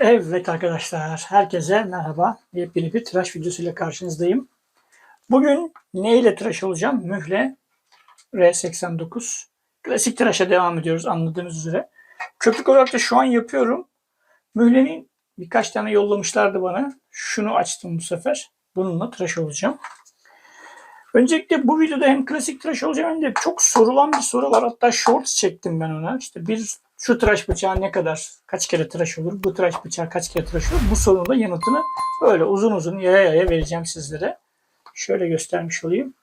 Evet arkadaşlar, herkese merhaba. Yepyeni bir tıraş videosuyla karşınızdayım. Bugün ne ile tıraş olacağım? Mühle R89. Klasik tıraşa devam ediyoruz anladığınız üzere. Köpük olarak da şu an yapıyorum. Mühlenin birkaç tane yollamışlardı bana. Şunu açtım bu sefer. Bununla tıraş olacağım. Öncelikle bu videoda hem klasik tıraş olacağım hem de çok sorulan bir soru var. Hatta shorts çektim ben ona. İşte bir şu tıraş bıçağı ne kadar, kaç kere tıraş olur, bu tıraş bıçağı kaç kere tıraş olur? Bu sorunun da yanıtını böyle uzun uzun yaya yaya vereceğim sizlere. Şöyle göstermiş olayım.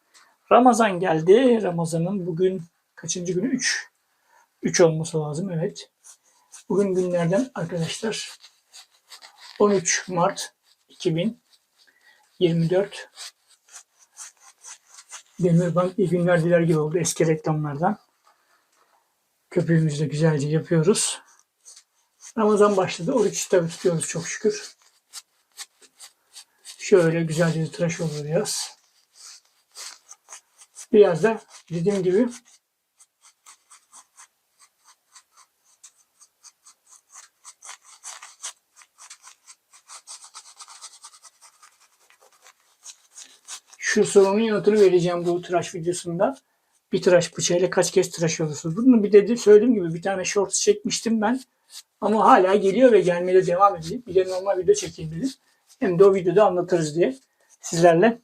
Ramazan geldi. Ramazan'ın bugün kaçıncı günü? 3. 3 olması lazım evet. Bugün günlerden arkadaşlar 13 Mart 2024 Demirbank iyi günler diler gibi oldu eski reklamlardan. Köpüğümüzü de güzelce yapıyoruz. Ramazan başladı. Oruç tabii tutuyoruz çok şükür. Şöyle güzelce bir tıraş oluyoruz. Biraz da dediğim gibi şu sorunun yanıtını vereceğim bu tıraş videosunda. Bir tıraş bıçağıyla kaç kez tıraş olursunuz? Bunu bir dedi söylediğim gibi bir tane shorts çekmiştim ben. Ama hala geliyor ve gelmeye de devam ediyor. Bir de normal video çekeyim dedim. Hem de o videoda anlatırız diye sizlerle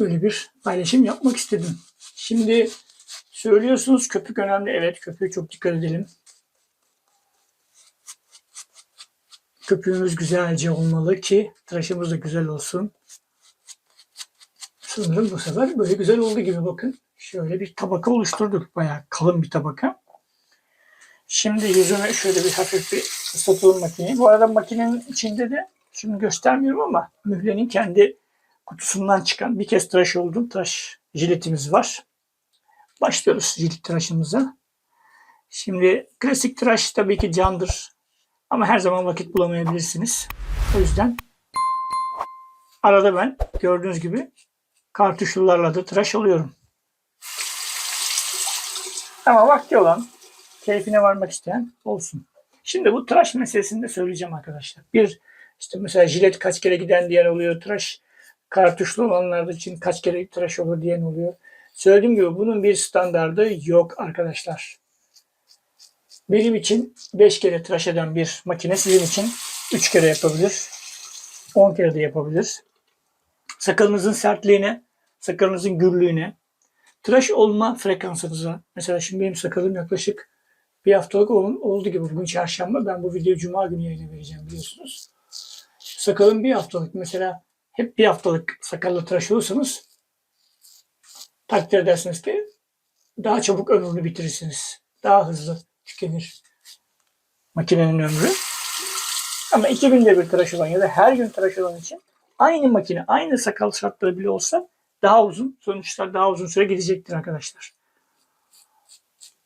böyle bir paylaşım yapmak istedim. Şimdi söylüyorsunuz köpük önemli. Evet köpüğe çok dikkat edelim. Köpüğümüz güzelce olmalı ki tıraşımız da güzel olsun. Sanırım bu sefer böyle güzel oldu gibi bakın. Şöyle bir tabaka oluşturduk. Bayağı kalın bir tabaka. Şimdi yüzümü şöyle bir hafif bir ıslatalım makineyi. Bu arada makinenin içinde de şimdi göstermiyorum ama mühlenin kendi kutusundan çıkan bir kez tıraş olduğum tıraş jiletimiz var. Başlıyoruz jilet tıraşımıza. Şimdi klasik tıraş tabii ki candır. Ama her zaman vakit bulamayabilirsiniz. O yüzden arada ben gördüğünüz gibi kartuşlularla da tıraş oluyorum. Ama vakti olan, keyfine varmak isteyen olsun. Şimdi bu tıraş meselesini de söyleyeceğim arkadaşlar. Bir, işte mesela jilet kaç kere giden diyen oluyor. Tıraş kartuşlu olanlar için kaç kere tıraş olur diyen oluyor. Söylediğim gibi bunun bir standardı yok arkadaşlar. Benim için 5 kere tıraş eden bir makine sizin için 3 kere yapabilir. 10 kere de yapabilir. Sakalınızın sertliğine, sakalınızın gürlüğüne, tıraş olma frekansınıza. Mesela şimdi benim sakalım yaklaşık bir haftalık ol- oldu gibi. Bugün çarşamba. Ben bu videoyu cuma günü yayına vereceğim biliyorsunuz. Sakalım bir haftalık. Mesela hep bir haftalık sakalla tıraş olursanız takdir edersiniz ki daha çabuk ömrünü bitirirsiniz. Daha hızlı tükenir makinenin ömrü. Ama iki günde bir tıraş olan ya da her gün tıraş olan için aynı makine, aynı sakal şartları bile olsa daha uzun, sonuçlar daha uzun süre gidecektir arkadaşlar.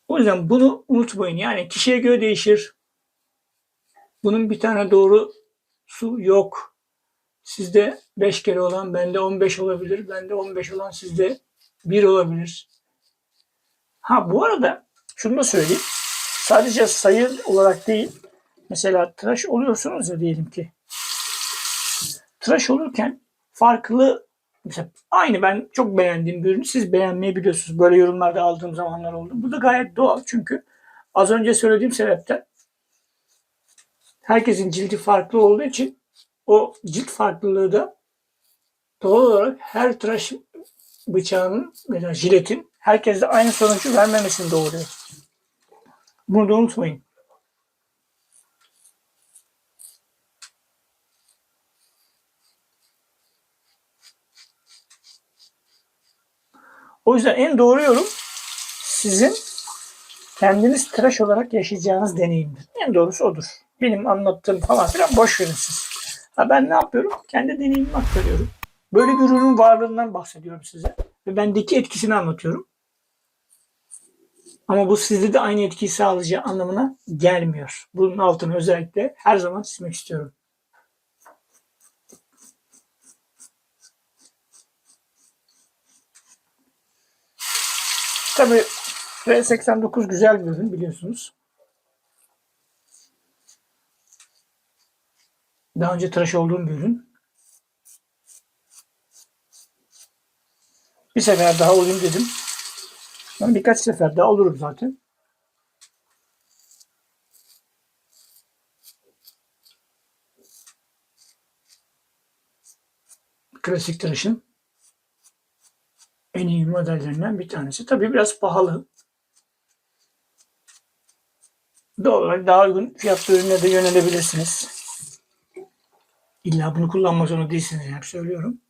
O yüzden bunu unutmayın. Yani kişiye göre değişir. Bunun bir tane doğru su yok. Sizde 5 kere olan bende 15 olabilir. Bende 15 olan sizde 1 olabilir. Ha bu arada şunu da söyleyeyim. Sadece sayı olarak değil. Mesela tıraş oluyorsunuz ya diyelim ki. Tıraş olurken farklı mesela aynı ben çok beğendiğim bir ürünü siz beğenmeyebiliyorsunuz. Böyle yorumlarda aldığım zamanlar oldu. Bu da gayet doğal çünkü az önce söylediğim sebepten herkesin cildi farklı olduğu için o cilt farklılığı da doğal olarak her tıraş bıçağının veya jiletin herkeste aynı sonucu vermemesini doğuruyor. Bunu da unutmayın. O yüzden en doğru yorum sizin kendiniz tıraş olarak yaşayacağınız deneyimdir. En doğrusu odur. Benim anlattığım falan filan boş verin siz. Ha ben ne yapıyorum? Kendi deneyimimi aktarıyorum. Böyle bir ürünün varlığından bahsediyorum size. Ve bendeki etkisini anlatıyorum. Ama bu sizde de aynı etkiyi sağlayacağı anlamına gelmiyor. Bunun altını özellikle her zaman çizmek istiyorum. Tabii R89 güzel bir ürün biliyorsunuz. Daha önce tıraş olduğum bir ürün. Bir sefer daha olayım dedim. Ben birkaç sefer daha olurum zaten. Klasik tıraşın en iyi modellerinden bir tanesi. Tabii biraz pahalı. Doğal olarak daha uygun fiyatlı ürüne de yönelebilirsiniz. İlla bunu kullanmak zorunda değilsiniz. Hep söylüyorum.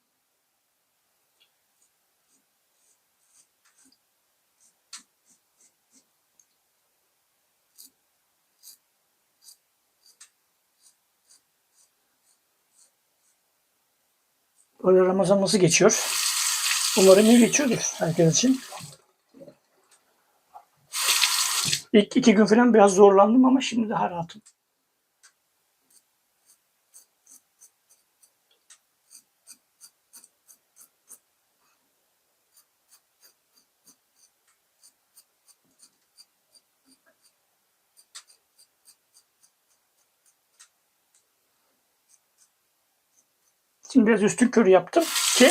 Böyle Ramazan nasıl geçiyor? Umarım iyi geçiyordur herkes için. İlk iki gün falan biraz zorlandım ama şimdi daha rahatım. Şimdi biraz üstün körü yaptım ki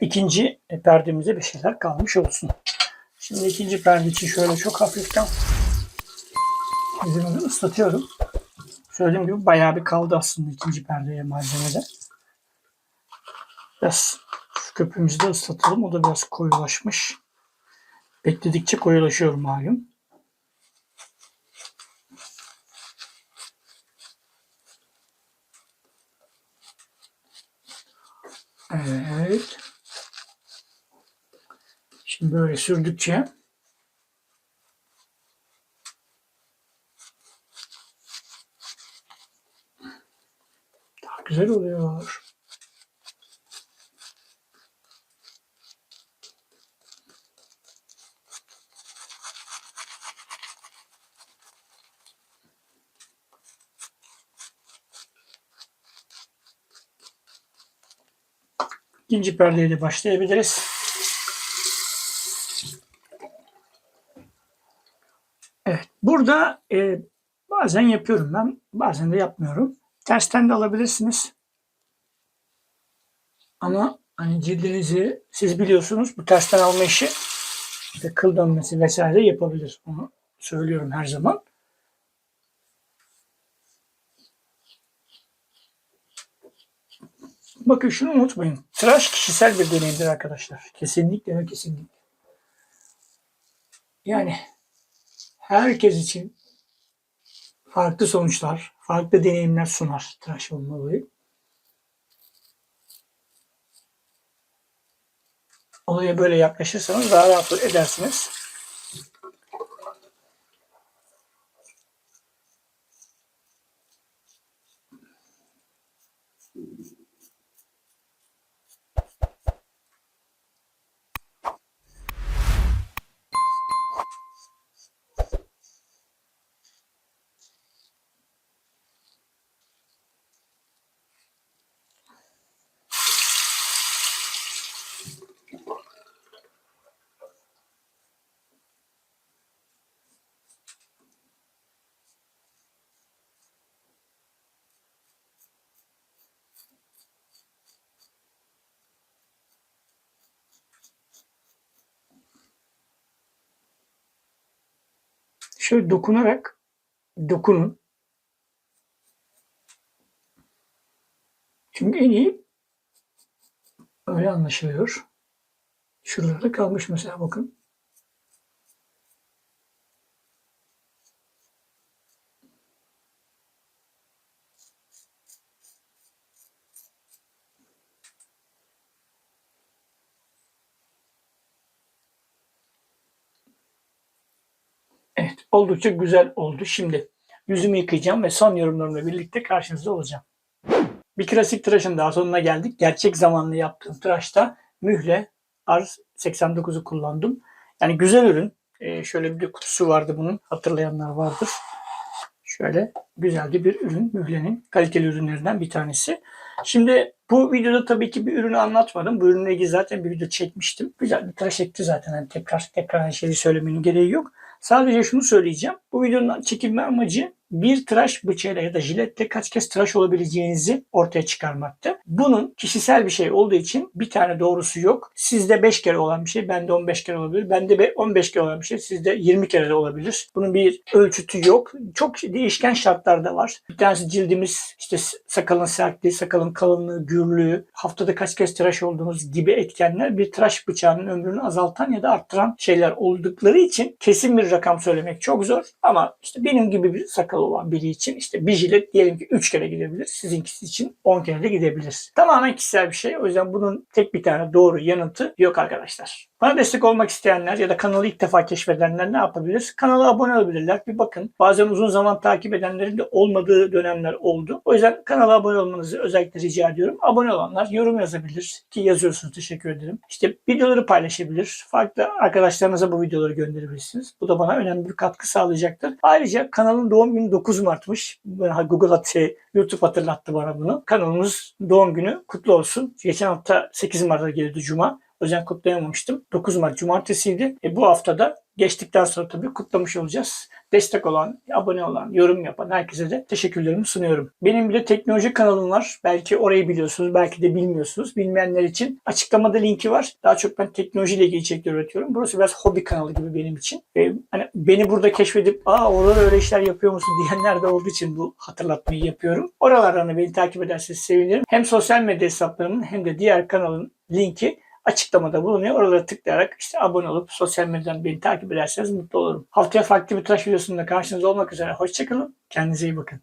ikinci perdemize bir şeyler kalmış olsun. Şimdi ikinci perde için şöyle çok hafiften yüzümü ıslatıyorum. Söylediğim gibi bayağı bir kaldı aslında ikinci perdeye malzemede. Biraz şu köpüğümüzü de ıslatalım. O da biraz koyulaşmış. Bekledikçe koyulaşıyor malum. Evet. Şimdi böyle sürdükçe daha güzel oluyor. İkinci perdeye de başlayabiliriz. Evet. Burada e, bazen yapıyorum ben. Bazen de yapmıyorum. Tersten de alabilirsiniz. Ama hani cildinizi siz biliyorsunuz bu tersten alma işi işte kıl dönmesi vesaire yapabilir. Onu söylüyorum her zaman. Bakın şunu unutmayın. Tıraş kişisel bir deneyimdir arkadaşlar. Kesinlikle ve kesinlikle. Yani herkes için farklı sonuçlar, farklı deneyimler sunar tıraş olma olayı. Olaya böyle yaklaşırsanız daha rahat edersiniz. Şöyle dokunarak dokunun. Çünkü en iyi öyle anlaşılıyor. Şuralarda kalmış mesela bakın. Evet, oldukça güzel oldu. Şimdi yüzümü yıkayacağım ve son yorumlarımla birlikte karşınızda olacağım. Bir klasik tıraşın daha sonuna geldik. Gerçek zamanlı yaptığım tıraşta mühle R89'u kullandım. Yani güzel ürün. Ee, şöyle bir kutusu vardı bunun. Hatırlayanlar vardır. Şöyle güzel bir ürün. Mühlenin kaliteli ürünlerinden bir tanesi. Şimdi bu videoda tabii ki bir ürünü anlatmadım. Bu ürünle ilgili zaten bir video çekmiştim. Güzel bir tıraş etti zaten. Yani tekrar tekrar şeyi söylemenin gereği yok. Sadece şunu söyleyeceğim. Bu videonun çekilme amacı bir tıraş bıçağıyla ya da jiletle kaç kez tıraş olabileceğinizi ortaya çıkarmaktı. Bunun kişisel bir şey olduğu için bir tane doğrusu yok. Sizde 5 kere olan bir şey bende 15 kere olabilir. Bende be- 15 kere olan bir şey sizde 20 kere de olabilir. Bunun bir ölçütü yok. Çok değişken şartlar da var. Bir tanesi cildimiz, işte sakalın sertliği, sakalın kalınlığı, gürlüğü, haftada kaç kez tıraş olduğunuz gibi etkenler bir tıraş bıçağının ömrünü azaltan ya da arttıran şeyler oldukları için kesin bir rakam söylemek çok zor. Ama işte benim gibi bir sakal olan biri için işte bir jilet diyelim ki 3 kere gidebilir. Sizinkisi için 10 kere de gidebilir. Tamamen kişisel bir şey. O yüzden bunun tek bir tane doğru yanıtı yok arkadaşlar. Bana destek olmak isteyenler ya da kanalı ilk defa keşfedenler ne yapabilir? Kanala abone olabilirler. Bir bakın. Bazen uzun zaman takip edenlerin de olmadığı dönemler oldu. O yüzden kanala abone olmanızı özellikle rica ediyorum. Abone olanlar yorum yazabilir ki yazıyorsunuz. Teşekkür ederim. İşte videoları paylaşabilir. Farklı arkadaşlarınıza bu videoları gönderebilirsiniz. Bu da bana önemli bir katkı sağlayacaktır. Ayrıca kanalın doğum günü 9 Mart'mış. Google şey, YouTube hatırlattı bana bunu. Kanalımız doğum günü kutlu olsun. Geçen hafta 8 Mart'a geldi Cuma. O yüzden kutlayamamıştım. 9 Mart Cumartesiydi. E, bu haftada geçtikten sonra tabii kutlamış olacağız. Destek olan, abone olan, yorum yapan herkese de teşekkürlerimi sunuyorum. Benim bir de teknoloji kanalım var. Belki orayı biliyorsunuz, belki de bilmiyorsunuz. Bilmeyenler için açıklamada linki var. Daha çok ben teknolojiyle ilgili içerikler üretiyorum. Burası biraz hobi kanalı gibi benim için. E, hani beni burada keşfedip aa orada öyle işler yapıyor musun diyenler de olduğu için bu hatırlatmayı yapıyorum. Oralardan da beni takip ederseniz sevinirim. Hem sosyal medya hesaplarımın hem de diğer kanalın linki açıklamada bulunuyor. Oralara tıklayarak işte abone olup sosyal medyadan beni takip ederseniz mutlu olurum. Haftaya farklı bir tıraş videosunda karşınızda olmak üzere. Hoşçakalın. Kendinize iyi bakın.